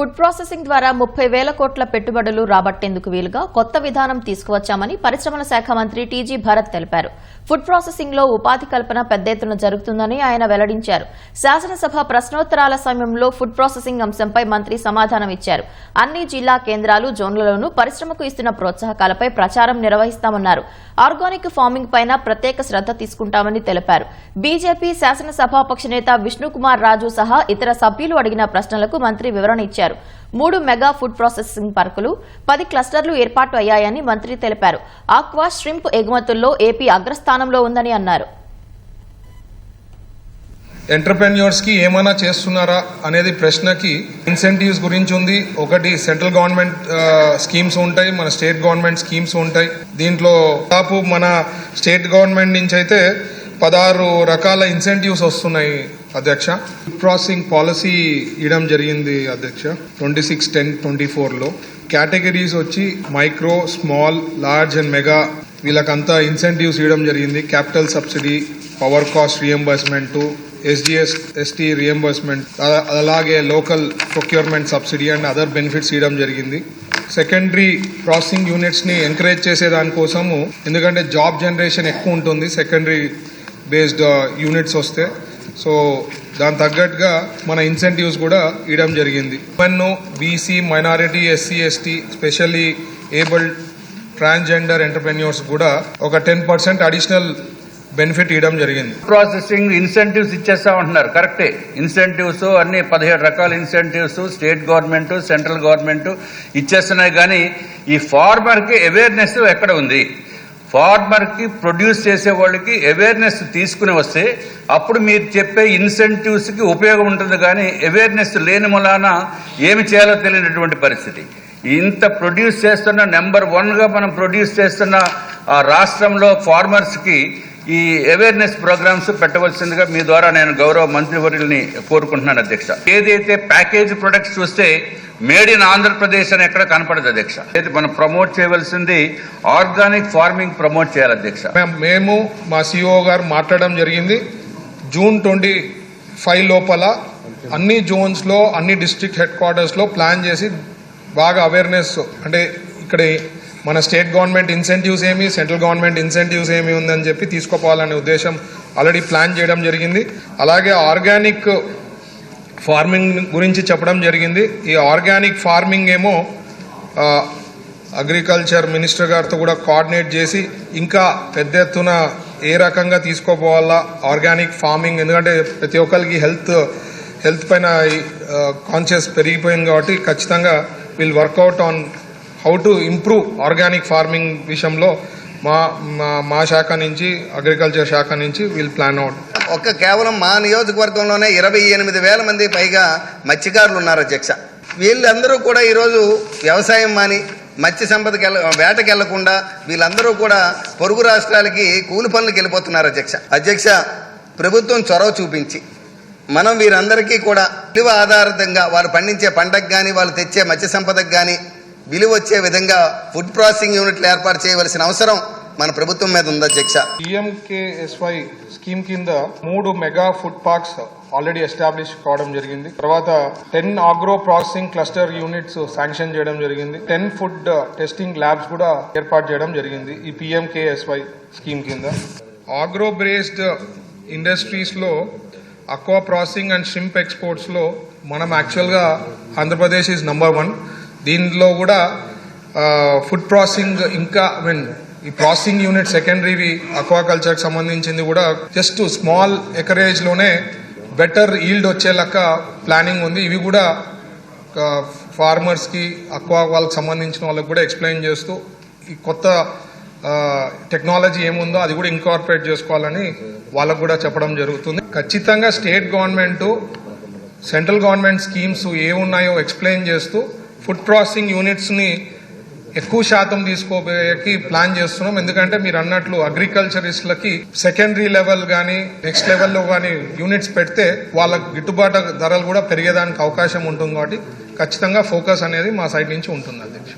Food processing ద్వారా ముప్పై వేల కోట్ల పెట్టుబడులు రాబట్టేందుకు వీలుగా కొత్త విధానం తీసుకువచ్చామని పరిశ్రమల శాఖ మంత్రి టీజీ భరత్ తెలిపారు. ఫుడ్ ప్రాసెసింగ్లో ఉపాధి కల్పన పెద్ద ఎత్తున జరుగుతుందని ఆయన వెల్లడించారు. శాసనసభ ప్రశ్నోత్తరాల సమయంలో ఫుడ్ ప్రాసెసింగ్ అంశంపై మంత్రి సమాధానం ఇచ్చారు. అన్ని జిల్లా కేంద్రాలు జోన్లలోనూ పరిశ్రమకు ఇస్తున్న ప్రోత్సాహకాలపై ప్రచారం నిర్వహిస్తామన్నారు. ఆర్గానిక్ ఫార్మింగ్ పైన ప్రత్యేక శ్రద్ధ తీసుకుంటామని తెలిపారు. బీజేపీ శాసనసభాపక్ష నేత విష్ణుకుమార్ రాజు సహా ఇతర సభ్యులు అడిగిన ప్రశ్నలకు మంత్రి వివరణ ఇచ్చారు. మూడు మెగా ఫుడ్ ప్రాసెసింగ్ పార్కులు పది క్లస్టర్లు ఏర్పాటు అయ్యాయని మంత్రి తెలిపారు. ఆక్వా ష్రింప్ ఎగుమతుల్లో ఏపీ అగ్రస్థానంలో ఉందని అన్నారు. ఎంటర్ప్రెన్యూర్స్కి ఏమైనా చేస్తున్నారా అనేది ప్రశ్నకి ఇన్సెంటివ్స్ గురించి ఉంది. ఒకటి సెంట్రల్ గవర్నమెంట్ స్కీమ్స్ ఉంటాయి మన స్టేట్ గవర్నమెంట్ స్కీమ్స్ ఉంటాయి. దీంట్లో దాదాపు మన స్టేట్ గవర్నమెంట్ నుంచి అయితే పదహారు రకాల ఇన్సెంటివ్స్ వస్తున్నాయి. అధ్యక్ష. ప్రాసెసింగ్ పాలసీ ఇవ్వడం జరిగింది అధ్యక్ష. ట్వంటీ సిక్స్ టెన్ ట్వంటీ ఫోర్లో కేటగిరీస్ వచ్చి micro small large and mega వీళ్ళకంతా incentives ఇవ్వడం జరిగింది. Capital subsidy power cost reimbursement SGST reimbursement అలాగే local procurement subsidy and other benefits ఇవ్వడం జరిగింది. సెకండరీ ప్రాసెసింగ్ యూనిట్స్ని ఎంకరేజ్ చేసే దానికోసము ఎందుకంటే జాబ్ జనరేషన్ ఎక్కువ ఉంటుంది సెకండరీ బేస్డ్ యూనిట్స్ వస్తే. సో దాని తగ్గట్టుగా మన ఇన్సెంటివ్స్ కూడా ఇవ్వడం జరిగింది. Women BC minority SC ST specially abled transgender entrepreneurs కూడా ఒక టెన్ పర్సెంట్ అడిషనల్ బెనిఫిట్ ఇవ్వడం జరిగింది. ప్రాసెసింగ్ ఇన్సెంటివ్స్ ఇచ్చేస్తా ఉంటున్నారు కరెక్టే. ఇన్సెంటివ్స్ అన్ని పదిహేడు రకాల incentives state government central government ఇచ్చేస్తున్నాయి కానీ ఈ ఫార్మర్కి అవేర్నెస్ ఎక్కడ ఉంది? ఫార్మర్కి ప్రొడ్యూస్ చేసే వాళ్ళకి అవేర్నెస్ తీసుకుని వస్తే అప్పుడు మీరు చెప్పే ఇన్సెంటివ్స్కి ఉపయోగం ఉంటుంది కానీ అవేర్నెస్ లేని మూలాన ఏమి చేయాలో తెలియనటువంటి పరిస్థితి. ఇంత ప్రొడ్యూస్ చేస్తున్న నెంబర్ వన్గా మనం ప్రొడ్యూస్ చేస్తున్న ఆ రాష్ట్రంలో ఫార్మర్స్కి ఈ అవేర్నెస్ ప్రోగ్రామ్స్ పెట్టవలసిందిగా మీ ద్వారా నేను గౌరవ మంత్రివర్యుల్ని కోరుకుంటున్నాను అధ్యక్ష. ఏదైతే ప్యాకేజ్ ప్రొడక్ట్స్ చూస్తే మేడ్ ఇన్ ఆంధ్రప్రదేశ్ అని ఎక్కడ కనపడదు అధ్యక్ష. అయితే మనం ప్రమోట్ చేయవలసింది ఆర్గానిక్ ఫార్మింగ్ ప్రమోట్ చేయాలి అధ్యక్ష. మేము- మా సిఇఓ గారు మాట్లాడడం జరిగింది. జూన్ ట్వంటీ ఫైవ్ లోపల అన్ని జోన్స్లో అన్ని డిస్ట్రిక్ట్ హెడ్ క్వార్టర్స్లో ప్లాన్ చేసి బాగా అవేర్నెస్ అంటే ఇక్కడ మన స్టేట్ గవర్నమెంట్ ఇన్సెంటివ్స్ ఏమి సెంట్రల్ గవర్నమెంట్ ఇన్సెంటివ్స్ ఏమి ఉందని చెప్పి తీసుకోపోవాలనే ఉద్దేశం ఆల్రెడీ ప్లాన్ చేయడం జరిగింది. అలాగే ఆర్గానిక్ ఫార్మింగ్ గురించి చెప్పడం జరిగింది. ఈ ఆర్గానిక్ ఫార్మింగ్ ఏమో అగ్రికల్చర్ మినిస్టర్ గారితో కూడా కోఆర్డినేట్ చేసి ఇంకా పెద్ద ఎత్తున ఏ రకంగా తీసుకోపోవాలా ఆర్గానిక్ ఫార్మింగ్. ఎందుకంటే ప్రతి ఒక్కరికి హెల్త్ హెల్త్ పైన కాన్షియస్ పెరిగిపోయింది కాబట్టి ఖచ్చితంగా will work out on how to improve organic farming విషయంలో మా మా- మా శాఖ నుంచి అగ్రికల్చర్ శాఖ నుంచి విల్ ప్లాన్ అవుట్ ఒక్క కేవలం మా నియోజకవర్గంలోనే ఇరవై ఎనిమిది వేల మంది పైగా మత్స్యకారులు ఉన్నారు అధ్యక్ష. వీళ్ళందరూ కూడా ఈరోజు వ్యవసాయం మాని మత్స్య సంపదకి వెళ్ళ వీళ్ళందరూ కూడా పొరుగు రాష్ట్రాలకి కూలి పనులకు వెళ్ళిపోతున్నారు అధ్యక్ష. అధ్యక్ష ప్రభుత్వం చొరవ చూపించి మనం వీరందరికీ కూడా విలువ ఆధారితంగా వారు పండించే పంటకు కానీ వాళ్ళు తెచ్చే మత్స్య సంపదకు కానీ విలువ వచ్చే విధంగా ఫుడ్ ప్రాసెసింగ్ యూనిట్లు ఏర్పాటు చేయవలసిన అవసరం మన ప్రభుత్వం మీద ఉంది అధ్యక్ష? పిఎంకేఎస్వై స్కీమ్ కింద మూడు mega food parks already establish కావడం జరిగింది. తర్వాత ten agro processing cluster units sanction చేయడం జరిగింది. టెన్ ఫుడ్ టెస్టింగ్ ల్యాబ్స్ కూడా ఏర్పాటు చేయడం జరిగింది ఈ పిఎంకేఎస్వై స్కీమ్ కింద. ఆగ్రో బేస్డ్ ఇండస్ట్రీస్లో అక్వా ప్రాసెసింగ్ అండ్ షింప్ ఎక్స్పోర్ట్స్లో మనం యాక్చువల్గా ఆంధ్రప్రదేశ్ ఈజ్ నంబర్ వన్ దీనిలో కూడా ఫుడ్ ప్రాసెసింగ్ ఇంకా మీన్ ఈ ప్రాసెసింగ్ యూనిట్ సెకండరీవి అక్వాకల్చర్కి సంబంధించింది కూడా జస్ట్ స్మాల్ ఎకరేజ్లోనే బెటర్ ఈల్డ్ వచ్చే లెక్క ప్లానింగ్ ఉంది. ఇవి కూడా ఫార్మర్స్కి అక్వా వాళ్ళకి సంబంధించిన వాళ్ళకి కూడా ఎక్స్ప్లెయిన్ చేస్తూ ఈ కొత్త టెక్నాలజీ ఏముందో అది కూడా ఇంకార్పొరేట్ చేసుకోవాలని వాళ్ళకు కూడా చెప్పడం జరుగుతుంది. ఖచ్చితంగా state government central government schemes ఏమున్నాయో ఎక్స్ప్లెయిన్ చేస్తూ ఫుడ్ ప్రాసెసింగ్ యూనిట్స్ని ఎక్కువ శాతం తీసుకోబోయేకి ప్లాన్ చేస్తున్నాం. ఎందుకంటే మీరు అన్నట్లు అగ్రికల్చరిస్ట్లకి సెకండరీ లెవెల్ కానీ నెక్స్ట్ లెవెల్లో కానీ యూనిట్స్ పెడితే వాళ్ళకి గిట్టుబాటు ధరలు కూడా పెరిగేదానికి అవకాశం ఉంటుంది కాబట్టి ఖచ్చితంగా ఫోకస్ అనేది మా సైడ్ నుంచి ఉంటుంది అధ్యక్ష